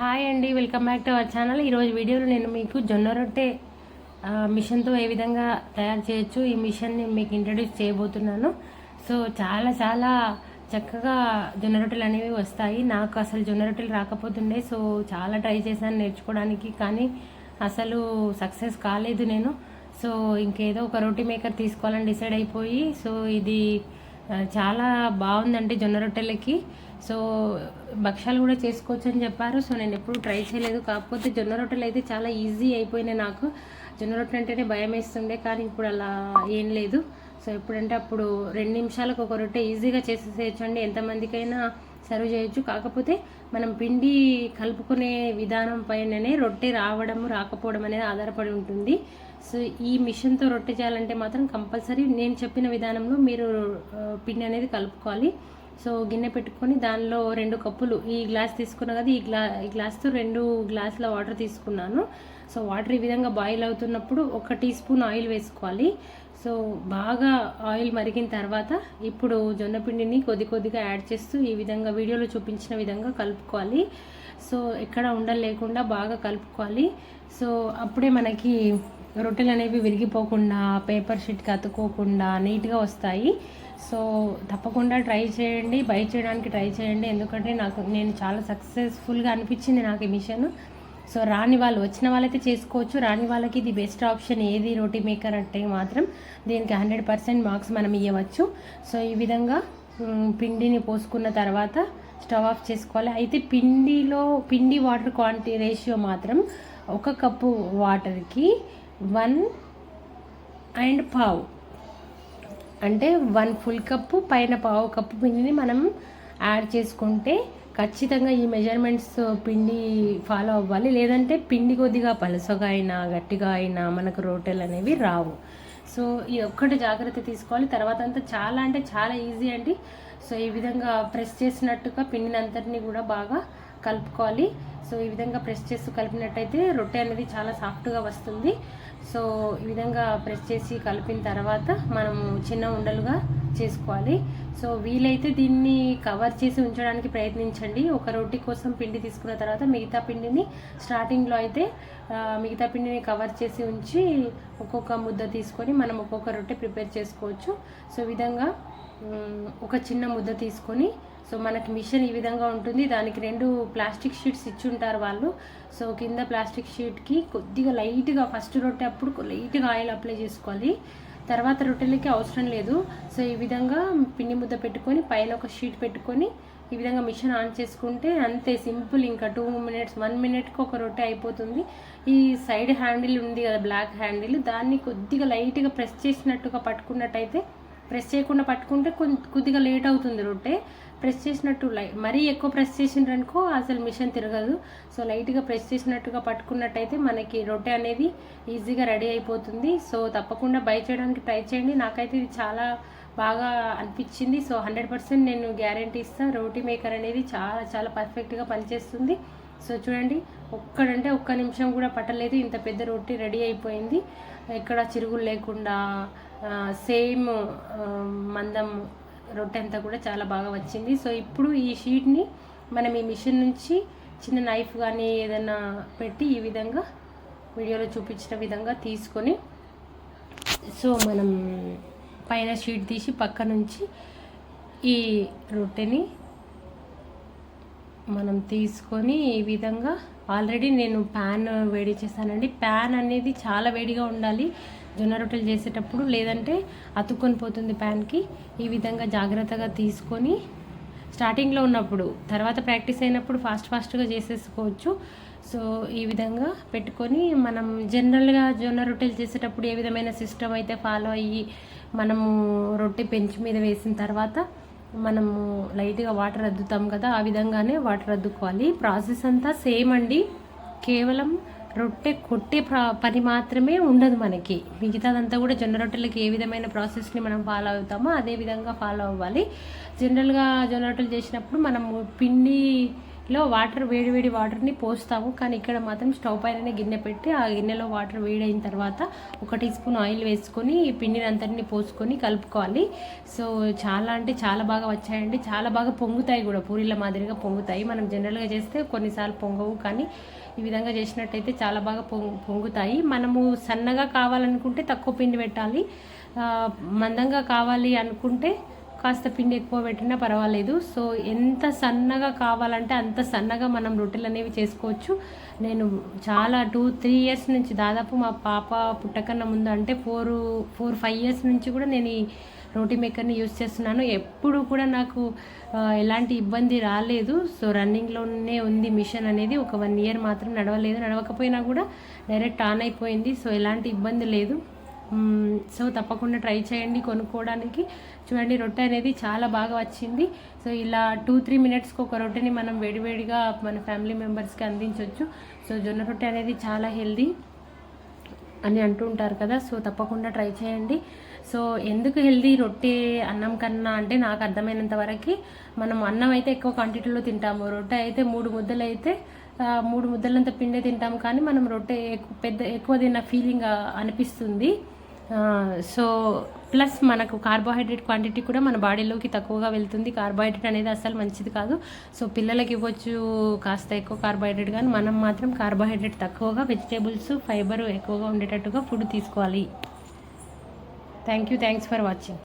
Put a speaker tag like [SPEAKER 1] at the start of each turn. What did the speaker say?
[SPEAKER 1] Hi అండి welcome back to our channel. ఈరోజు వీడియోలో నేను మీకు జొన్న రొట్టె మిషన్తో ఏ విధంగా తయారు చేయొచ్చు ఈ మిషన్ని మీకు ఇంట్రడ్యూస్ చేయబోతున్నాను. సో చాలా చాలా చక్కగా జొన్న రొట్టెలు అనేవి వస్తాయి. నాకు అసలు జొన్న రొట్టెలు రాకపోతుండే సో చాలా ట్రై చేశాను నేర్చుకోవడానికి కానీ అసలు సక్సెస్ కాలేదు నేను. సో ఇంకేదో ఒక రోటీ మేకర్ తీసుకోవాలని డిసైడ్ అయిపోయి సో ఇది చాలా బాగుందండి జొన్న రొట్టెలకి. సో భక్ష్యాలు కూడా చేసుకోవచ్చు అని చెప్పారు. సో నేను ఎప్పుడు ట్రై చేయలేదు. కాకపోతే జొన్న రొట్టెలు అయితే చాలా ఈజీ అయిపోయినాయి నాకు. జొన్న రొట్టె అంటేనే భయం వేస్తుండే కానీ ఇప్పుడు అలా ఏం లేదు. సో ఎప్పుడంటే అప్పుడు రెండు నిమిషాలకు ఒక రొట్టె ఈజీగా చేసేసేయచ్చు అండి ఎంతమందికైనా సర్వ్ చేయొచ్చు. కాకపోతే మనం పిండి కలుపుకునే విధానం పైననే రొట్టె రావడం రాకపోవడం అనేది ఆధారపడి ఉంటుంది. సో ఈ మిషన్తో రొట్టె చేయాలంటే మాత్రం కంపల్సరీ నేను చెప్పిన విధానంలో మీరు పిండి అనేది కలుపుకోవాలి. సో గిన్నె పెట్టుకొని దానిలో రెండు కప్పులు ఈ గ్లాస్ తీసుకున్నా కదా ఈ గ్లా ఈ గ్లాస్తో రెండు గ్లాసుల వాటర్ తీసుకున్నాను. సో వాటర్ ఈ విధంగా బాయిల్ అవుతున్నప్పుడు ఒక టీ స్పూన్ ఆయిల్ వేసుకోవాలి. సో బాగా ఆయిల్ మరిగిన తర్వాత ఇప్పుడు జొన్నపిండిని కొద్ది కొద్దిగా యాడ్ చేస్తూ ఈ విధంగా వీడియోలో చూపించిన విధంగా కలుపుకోవాలి. సో ఎక్కడ ఉండలు లేకుండా బాగా కలుపుకోవాలి. సో అప్పుడే మనకి రొట్టెలు అనేవి విరిగిపోకుండా పేపర్ షీట్కి అతుక్కోకుండా నీట్గా వస్తాయి. సో తప్పకుండా ట్రై చేయండి బై చేయడానికి ట్రై చేయండి. ఎందుకంటే నాకు నేను చాలా సక్సెస్ఫుల్గా అనిపించింది నాకు ఈ మిషన్. సో రాని వాళ్ళు వచ్చిన వాళ్ళైతే చేసుకోవచ్చు. రాని వాళ్ళకి ఇది బెస్ట్ ఆప్షన్ ఏది? రోటీ మేకర్ అంటే మాత్రం దీనికి హండ్రెడ్ పర్సెంట్ మార్క్స్ మనం ఇవ్వచ్చు సో ఈ విధంగా పిండిని పోసుకున్న తర్వాత స్టవ్ ఆఫ్ చేసుకోవాలి. అయితే పిండిలో పిండి వాటర్ క్వాంటిటీ రేషియో మాత్రం ఒక కప్పు వాటర్కి వన్ అండ్ పావు అంటే వన్ ఫుల్ కప్పు పైన పావు కప్పు పిండిని మనం యాడ్ చేసుకుంటే ఖచ్చితంగా ఈ మెజర్మెంట్స్ పిండి ఫాలో అవ్వాలి. లేదంటే పిండి కొద్దిగా పలసగా అయినా గట్టిగా అయినా మనకు రోటెలు అనేవి రావు. సో ఈ ఒక్కటి జాగ్రత్త తీసుకోవాలి. తర్వాత అంతా చాలా అంటే చాలా ఈజీ అండి. సో ఈ విధంగా ప్రెస్ చేసినట్టుగా పిండిని అంతటినీ కూడా బాగా కలుపుకోవాలి. సో ఈ విధంగా ప్రెస్ చేస్తూ కలిపినట్టయితే రొట్టె అనేది చాలా సాఫ్ట్గా వస్తుంది. సో ఈ విధంగా ప్రెస్ చేసి కలిపిన తర్వాత మనము చిన్న ఉండలుగా చేసుకోవాలి. సో వీలైతే దీన్ని కవర్ చేసి ఉంచడానికి ప్రయత్నించండి. ఒక రొట్టి కోసం పిండి తీసుకున్న తర్వాత మిగతా పిండిని స్టార్టింగ్లో అయితే మిగతా పిండిని కవర్ చేసి ఉంచి ఒక్కొక్క ముద్ద తీసుకొని మనం ఒక్కొక్క రొట్టె ప్రిపేర్ చేసుకోవచ్చు. సో విధంగా ఒక చిన్న ముద్ద తీసుకొని సో మనకి మిషన్ ఈ విధంగా ఉంటుంది. దానికి రెండు ప్లాస్టిక్ షీట్స్ ఇచ్చి ఉంటారు వాళ్ళు. సో కింద ప్లాస్టిక్ షీట్కి కొద్దిగా లైట్గా ఫస్ట్ రొట్టె అప్పుడు లైట్గా ఆయిల్ అప్లై చేసుకోవాలి. తర్వాత రొట్టెలకి అవసరం లేదు. సో ఈ విధంగా పిండి ముద్ద పెట్టుకొని పైన ఒక షీట్ పెట్టుకొని ఈ విధంగా మిషన్ ఆన్ చేసుకుంటే అంతే సింపుల్. ఇంకా టూ మినిట్స్ వన్ మినిట్కి ఒక రొట్టె అయిపోతుంది. ఈ సైడ్ హ్యాండిల్ ఉంది కదా బ్లాక్ హ్యాండిల్. దాన్ని కొద్దిగా లైట్గా ప్రెస్ చేసినట్టుగా పట్టుకున్నట్టయితే ప్రెస్ చేయకుండా పట్టుకుంటే కొద్దిగా లేట్ అవుతుంది రొట్టె. ప్రెస్ చేసినట్టు లై మరీ ఎక్కువ ప్రెస్ చేసిండ్రనుకో అసలు మిషన్ తిరగదు. సో లైట్గా ప్రెస్ చేసినట్టుగా పట్టుకున్నట్టయితే మనకి రొట్టె అనేది ఈజీగా రెడీ అయిపోతుంది. సో తప్పకుండా బై చేయడానికి ట్రై చేయండి. నాకైతే ఇది చాలా బాగా అనిపించింది. సో హండ్రెడ్ పర్సెంట్ నేను గ్యారంటీ ఇస్తాను రోటీ మేకర్ అనేది చాలా చాలా పర్ఫెక్ట్గా పనిచేస్తుంది. సో చూడండి ఒక్కడంటే ఒక్క నిమిషం కూడా పట్టలేదు. ఇంత పెద్ద రొట్టి రెడీ అయిపోయింది. ఎక్కడ చిరుగులు లేకుండా సేమ్ మందం రొట్టె అంతా కూడా చాలా బాగా వచ్చింది. సో ఇప్పుడు ఈ షీట్ని మనం ఈ మిషన్ నుంచి చిన్న నైఫ్ కానీ ఏదైనా పెట్టి ఈ విధంగా వీడియోలో చూపించిన విధంగా తీసుకొని సో మనం పైన షీట్ తీసి పక్క నుంచి ఈ రొట్టెని మనం తీసుకొని ఈ విధంగా ఆల్రెడీ నేను ప్యాన్ వేడి చేశానండి. ప్యాన్ అనేది చాలా వేడిగా ఉండాలి. జొన్న రొట్టెలు చేసేటప్పుడు లేదంటే అతుక్కొని పోతుంది ప్యాన్కి ఈ విధంగా జాగ్రత్తగా తీసుకొని స్టార్టింగ్లో ఉన్నప్పుడు తర్వాత ప్రాక్టీస్ అయినప్పుడు ఫాస్ట్ ఫాస్ట్గా చేసేసుకోవచ్చు. సో ఈ విధంగా పెట్టుకొని మనం జనరల్గా జొన్న రొట్టెలు చేసేటప్పుడు ఏ విధమైన సిస్టమ్ అయితే ఫాలో అయ్యి మనము రొట్టె పెంచి మీద వేసిన తర్వాత మనము లైట్గా వాటర్ అద్దుతాం కదా ఆ విధంగానే వాటర్ అద్దుకోవాలి. ప్రాసెస్ అంతా సేమ్ అండి. కేవలం రొట్టె కొట్టే పని మాత్రమే ఉండదు మనకి. మిగతాదంతా కూడా జొన్న రొట్టెలకి ఏ విధమైన ప్రాసెస్ని మనం ఫాలో అవుతామో అదే విధంగా ఫాలో అవ్వాలి. జనరల్గా జొన్న రొట్టెలు చేసినప్పుడు మనము పిండి లో వాటర్ వేడి వేడి వాటర్ని పోస్తాము. కానీ ఇక్కడ మాత్రం స్టవ్ పైననే గిన్నె పెట్టి ఆ గిన్నెలో వాటర్ వేడైన తర్వాత ఒక టీ స్పూన్ ఆయిల్ వేసుకొని ఈ పోసుకొని కలుపుకోవాలి. సో చాలా అంటే చాలా బాగా వచ్చాయండి. చాలా బాగా పొంగుతాయి కూడా. పూరీల మాదిరిగా పొంగుతాయి. మనం జనరల్గా చేస్తే కొన్నిసార్లు పొంగవు. కానీ ఈ విధంగా చేసినట్టయితే చాలా బాగా పొంగుతాయి. మనము సన్నగా కావాలనుకుంటే తక్కువ పిండి పెట్టాలి. మందంగా కావాలి అనుకుంటే కాస్త పిండి ఎక్కువ పెట్టినా పర్వాలేదు. సో ఎంత సన్నగా కావాలంటే అంత సన్నగా మనం రొట్టెలు అనేవి చేసుకోవచ్చు. నేను చాలా టూ త్రీ ఇయర్స్ నుంచి దాదాపు మా పాప పుట్టకన్నా ముందు అంటే ఫోర్ ఫోర్ ఫైవ్ ఇయర్స్ నుంచి కూడా నేను ఈ రోటీ మేకర్ని యూస్ చేస్తున్నాను. ఎప్పుడు కూడా నాకు ఎలాంటి ఇబ్బంది రాలేదు. సో రన్నింగ్లోనే ఉంది మిషన్ అనేది. ఒక వన్ ఇయర్ మాత్రం నడవలేదు. నడవకపోయినా కూడా డైరెక్ట్ ఆన్ అయిపోయింది. సో ఎలాంటి ఇబ్బంది లేదు. సో తప్పకుండా ట్రై చేయండి కొనుక్కోవడానికి. చూడండి రొట్టె అనేది చాలా బాగా వచ్చింది. సో ఇలా టూ త్రీ మినిట్స్కి ఒక రొట్టెని మనం వేడివేడిగా మన ఫ్యామిలీ మెంబర్స్కి అందించవచ్చు సో జొన్న రొట్టె అనేది చాలా హెల్దీ అని అంటుంటారు కదా సో తప్పకుండా ట్రై చేయండి. సో ఎందుకు హెల్దీ రొట్టె అన్నం కన్నా అంటే నాకు అర్థమైనంత వరకు మనం అన్నం అయితే ఎక్కువ క్వాంటిటీలో తింటాము. రొట్టె అయితే మూడు ముద్దలు అయితే మూడు ముద్దలంత పిండే తింటాము. కానీ మనం రొట్టె పెద్ద ఎక్కువ తిన్న ఫీలింగ్ అనిపిస్తుంది. సో ప్లస్ మనకు కార్బోహైడ్రేట్ క్వాంటిటీ కూడా మన బాడీలోకి తక్కువగా వెళ్తుంది. కార్బోహైడ్రేట్ అనేది అసలు మంచిది కాదు. సో పిల్లలకి ఇవ్వచ్చు కాస్త ఎక్కువ కార్బోహైడ్రేట్ కానీ మనం మాత్రం కార్బోహైడ్రేట్ తక్కువగా వెజిటేబుల్స్ ఫైబర్ ఎక్కువగా ఉండేటట్టుగా ఫుడ్ తీసుకోవాలి. Thank you. Thanks for watching.